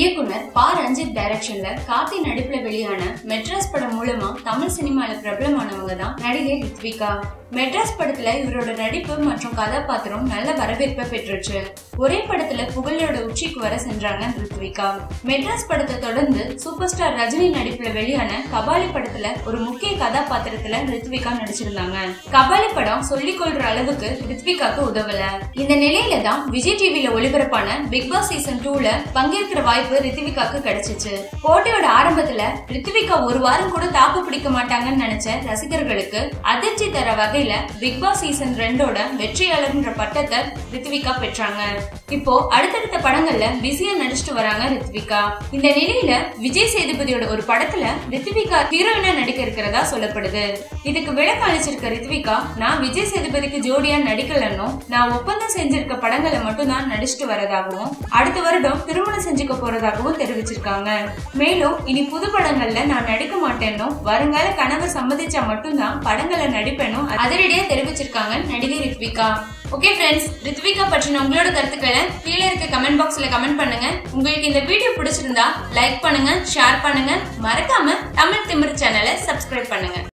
இயக்குனர் பா ரஞ்சித் டைரக்ஷன்ல கார்த்தி நடிப்புல வெளியான மெட்ராஸ் படம் மூலமா தமிழ் சினிமால பிரபலமானவங்க தான் நடிகை ரித்விகா. மெட்ராஸ் படத்துல இவரோட நடிப்பு மற்றும் கதாபாத்திரம் நல்ல வரவேற்பை பெற்றுச்சு. ஒரே படத்துல புகழோட உச்சிக்கு வர சென்றாங்க ரித்விகா. மெட்ராஸ் படத்தை தொடர்ந்து சூப்பர் ஸ்டார் ரஜினி நடிப்புல வெளியான கபாலி படத்துல ஒரு முக்கிய கதாபாத்திரத்துல ரித்விகா நடிச்சிருந்தாங்க. கபாலி படம் சொல்லிக் கொள்ற அளவுக்கு ரித்விகாக்கு உதவல. இந்த நிலையில தான் விஜய் டிவில ஒளிபரப்பான பிக் பாஸ் சீசன் டூல பங்கேற்கிற வாய்ப்பு வாய்ப்பு ரித்விகாக்கு கிடைச்சிச்சு. போட்டியோட ஆரம்பத்துல ரித்விகா ஒரு வாரம் கூட தாக்கு பிடிக்க மாட்டாங்கன்னு நினைச்ச ரசிகர்களுக்கு அதிர்ச்சி தர வகையில பிக் பாஸ் சீசன் ரெண்டோட வெற்றியாளர்ன்ற பட்டத்தை ரித்விகா பெற்றாங்க. இப்போ அடுத்தடுத்த படங்கள்ல பிஸியா நடிச்சிட்டு வராங்க ரித்விகா இந்த நிலையில விஜய் சேதுபதியோட ஒரு படத்துல ரித்விகா ஹீரோயினா நடிக்க இருக்கிறதா சொல்லப்படுது. இதுக்கு விளக்கம் அளிச்சிருக்க ரித்விகா நான் விஜய் சேதுபதிக்கு ஜோடியா நடிக்கலன்னும் நான் ஒப்பந்தம் செஞ்சிருக்க படங்களை மட்டும் தான் நடிச்சிட்டு வரதாகவும் அடுத்த வருடம் திருமணம் செஞ்சுக்க போற போறதாகவும் தெரிவிச்சிருக்காங்க. மேலும் இனி புது படங்கள்ல நான் நடிக்க மாட்டேன்னும் வருங்கால கனவு சம்மதிச்சா மட்டும்தான் படங்களை நடிப்பேனும் அதிரடியா தெரிவிச்சிருக்காங்க நடிகை ரித்விகா. ஓகே ஃப்ரெண்ட்ஸ் ரித்விகா பற்றின உங்களோட கருத்துக்களை கீழே இருக்க கமெண்ட் பாக்ஸ்ல கமெண்ட் பண்ணுங்க. உங்களுக்கு இந்த வீடியோ பிடிச்சிருந்தா லைக் பண்ணுங்க ஷேர் பண்ணுங்க. மறக்காம தமிழ் திமிர் சேனலை சப்ஸ்கிரைப் பண்ணுங்க.